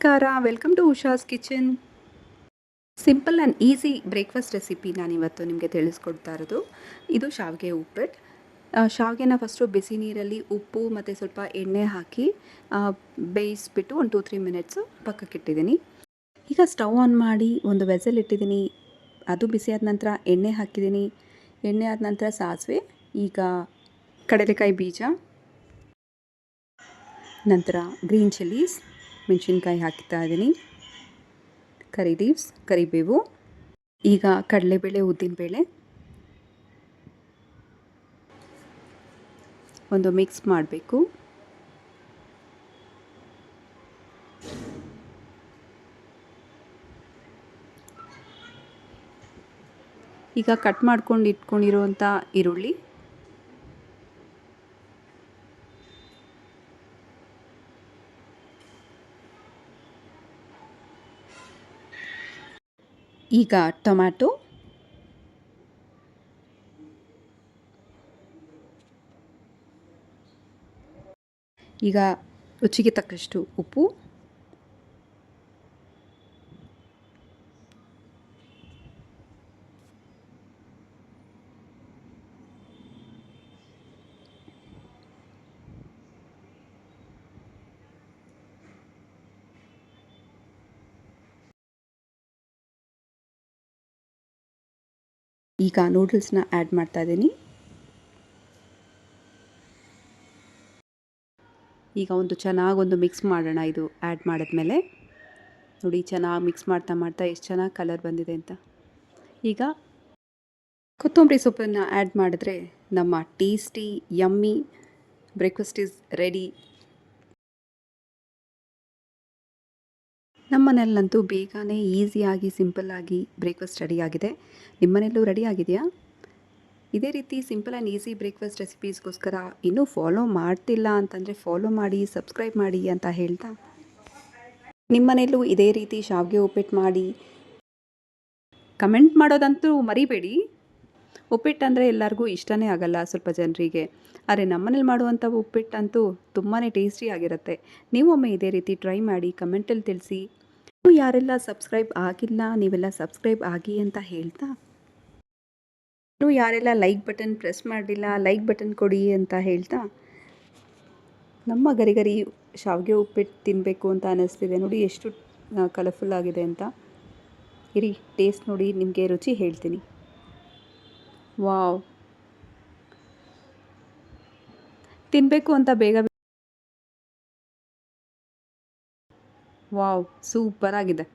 ನಮಸ್ಕಾರ. Welcome to Usha's kitchen simple and easy breakfast recipe ನಾನಿವತ್ತು ನಿಮಗೆ ತಿಳಿಸ್ಕೊಡ್ತಾ ಇರೋದು. ಇದು ಶಾವಿಗೆ ಉಪ್ಪಿಟ್ಟು ಶಾವಿಗೆನ ಫಸ್ಟು ಬಿಸಿ ನೀರಲ್ಲಿ ಉಪ್ಪು ಮತ್ತು ಸ್ವಲ್ಪ ಎಣ್ಣೆ ಹಾಕಿ ಬೇಯಿಸ್ಬಿಟ್ಟು ಒಂದು ಟೂ ತ್ರೀ ಮಿನಿಟ್ಸು ಪಕ್ಕಕ್ಕಿಟ್ಟಿದ್ದೀನಿ ಈಗ ಸ್ಟವ್ ಆನ್ ಮಾಡಿ ಒಂದು ವೆಸಲ್ ಇಟ್ಟಿದ್ದೀನಿ. ಅದು ಬಿಸಿ ಆದ ನಂತರ ಎಣ್ಣೆ ಹಾಕಿದ್ದೀನಿ. ಎಣ್ಣೆ ಆದ ನಂತರ ಸಾಸಿವೆ, ಈಗ ಕಡಲೆಕಾಯಿ ಬೀಜ, ನಂತರ ಗ್ರೀನ್ ಚಿಲ್ಲೀಸ್ ಮೆಣಸಿನ್ಕಾಯಿ ಹಾಕ್ತಾ ಇದ್ದೀನಿ ಕರಿ ಲೀವ್ಸ್ ಕರಿಬೇವು ಈಗ ಕಡಲೆಬೇಳೆ ಉದ್ದಿನಬೇಳೆ ಒಂದು ಮಿಕ್ಸ್ ಮಾಡಬೇಕು. ಈಗ ಕಟ್ ಮಾಡ್ಕೊಂಡು ಇಟ್ಕೊಂಡಿರುವಂಥ ಈರುಳ್ಳಿ. ಈಗ ಟೊಮ್ಯಾಟೊ. ಈಗ ರುಚಿಗೆ ತಕ್ಕಷ್ಟು ಉಪ್ಪು. ಈಗ ನೂಡಲ್ಸ್ನ ಆ್ಯಡ್ ಮಾಡ್ತಾ ಇದ್ದೀನಿ. ಈಗ ಒಂದು ಚೆನ್ನಾಗಿ ಒಂದು ಮಿಕ್ಸ್ ಮಾಡೋಣ ಇದು ಆ್ಯಡ್ ಮಾಡಿದ್ಮೇಲೆ. ನೋಡಿ ಚೆನ್ನಾಗಿ ಮಿಕ್ಸ್ ಮಾಡ್ತಾ ಮಾಡ್ತಾ ಎಷ್ಟು ಚೆನ್ನಾಗಿ ಕಲರ್ ಬಂದಿದೆ ಅಂತ. ಈಗ ಕೊತ್ತಂಬರಿ ಸೊಪ್ಪನ್ನು ಆ್ಯಡ್ ಮಾಡಿದ್ರೆ ನಮ್ಮ tasty yummy breakfast is ready ನಮ್ಮ ಮನೆಯಲ್ಲಂತೂ ಬೇಗನೆ ಈಸಿಯಾಗಿ ಸಿಂಪಲ್ಲಾಗಿ ಬ್ರೇಕ್ಫಾಸ್ಟ್ ರೆಡಿ ಆಗಿದೆ. ನಿಮ್ಮ ಮನೆಯಲ್ಲೂ ರೆಡಿ ಆಗಿದೆಯಾ? ಇದೇ ರೀತಿ ಸಿಂಪಲ್ ಆ್ಯಂಡ್ ಈಸಿ ಬ್ರೇಕ್ಫಾಸ್ಟ್ ರೆಸಿಪೀಸ್ಗೋಸ್ಕರ ಇನ್ನೂ ಫಾಲೋ ಮಾಡ್ತಿಲ್ಲ ಅಂತಂದರೆ ಫಾಲೋ ಮಾಡಿ ಸಬ್ಸ್ಕ್ರೈಬ್ ಮಾಡಿ ಅಂತ ಹೇಳ್ತಾ. ನಿಮ್ಮ ಮನೆಯಲ್ಲೂ ಇದೇ ರೀತಿ ಶಾವಿಗೆ ಉಪ್ಪಿಟ್ಟು ಮಾಡಿ. ಕಮೆಂಟ್ ಮಾಡೋದಂತೂ ಮರಿಬೇಡಿ. ಉಪ್ಪಿಟ್ಟು ಅಂದರೆ ಎಲ್ಲರಿಗೂ ಇಷ್ಟನೇ ಆಗಲ್ಲ ಸ್ವಲ್ಪ ಜನರಿಗೆ. ಆದರೆ ನಮ್ಮನೇಲಿ ಮಾಡುವಂಥ ಉಪ್ಪಿಟ್ಟಂತೂ ತುಂಬಾ ಟೇಸ್ಟಿ ಆಗಿರುತ್ತೆ. ನೀವೊಮ್ಮೆ ಇದೇ ರೀತಿ ಟ್ರೈ ಮಾಡಿ ಕಮೆಂಟಲ್ಲಿ ತಿಳಿಸಿ. ಯಾರೆಲ್ಲ ಸಬ್ಸ್ಕ್ರೈಬ್ ಆಗಿಲ್ಲ, ನೀವೆಲ್ಲ ಸಬ್ಸ್ಕ್ರೈಬ್ ಆಗಿ ಅಂತ ಹೇಳ್ತಾ? ಇನ್ನೂ ಯಾರೆಲ್ಲ ಲೈಕ್ ಬಟನ್ ಪ್ರೆಸ್ ಮಾಡಲಿಲ್ಲ ಲೈಕ್ ಬಟನ್ ಕೊಡಿ ಅಂತ ಹೇಳ್ತಾ? ನಮ್ಮ ಗರಿಗರಿ ಶಾವಿಗೆ ಉಪ್ಪಿಟ್ಟು ತಿನ್ನಬೇಕು ಅಂತ ಅನ್ನಿಸ್ತಿದೆ ನೋಡಿ ಎಷ್ಟು ಕಲರ್ಫುಲ್ ಆಗಿದೆ ಅಂತ. ಇರಿ ಟೇಸ್ಟ್ ನೋಡಿ, ನಿಮಗೆ ರುಚಿ ಹೇಳ್ತೀನಿ. ವಾವ್ ತಿನ್ನಬೇಕು ಅಂತ ಬೇಗ ವಾವ್, ಸೂಪರ್ ಆಗಿದೆ.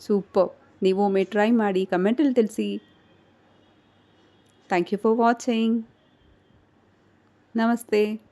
ಸೂಪರ್. ನೀವು ಒಮ್ಮೆ ಟ್ರೈ ಮಾಡಿ, ಕಮೆಂಟಲ್ಲಿ ತಿಳಿಸಿ. Thank you for watching. ನಮಸ್ತೆ.